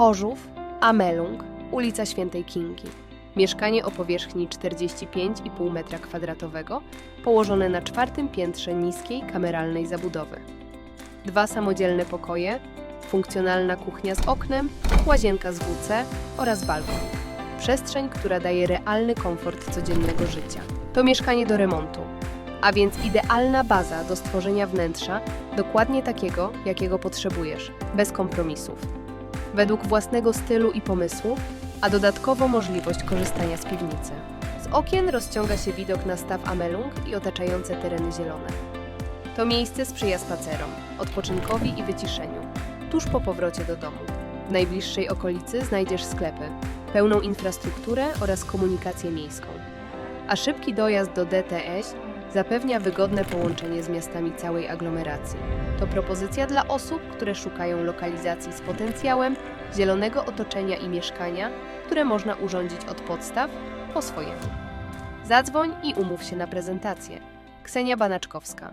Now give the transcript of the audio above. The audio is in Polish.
Chorzów, Amelung, ulica Świętej Kingi. Mieszkanie o powierzchni 45,5 m2, położone na czwartym piętrze niskiej, kameralnej zabudowy. Dwa samodzielne pokoje, funkcjonalna kuchnia z oknem, łazienka z WC oraz balkon. Przestrzeń, która daje realny komfort codziennego życia. To mieszkanie do remontu, a więc idealna baza do stworzenia wnętrza dokładnie takiego, jakiego potrzebujesz, bez kompromisów. Według własnego stylu i pomysłu, a dodatkowo możliwość korzystania z piwnicy. Z okien rozciąga się widok na staw Amelung i otaczające tereny zielone. To miejsce sprzyja spacerom, odpoczynkowi i wyciszeniu, tuż po powrocie do domu. W najbliższej okolicy znajdziesz sklepy, pełną infrastrukturę oraz komunikację miejską. A szybki dojazd do DTS zapewnia wygodne połączenie z miastami całej aglomeracji. To propozycja dla osób, które szukają lokalizacji z potencjałem, zielonego otoczenia i mieszkania, które można urządzić od podstaw po swojemu. Zadzwoń i umów się na prezentację. Ksenia Banaczkowska,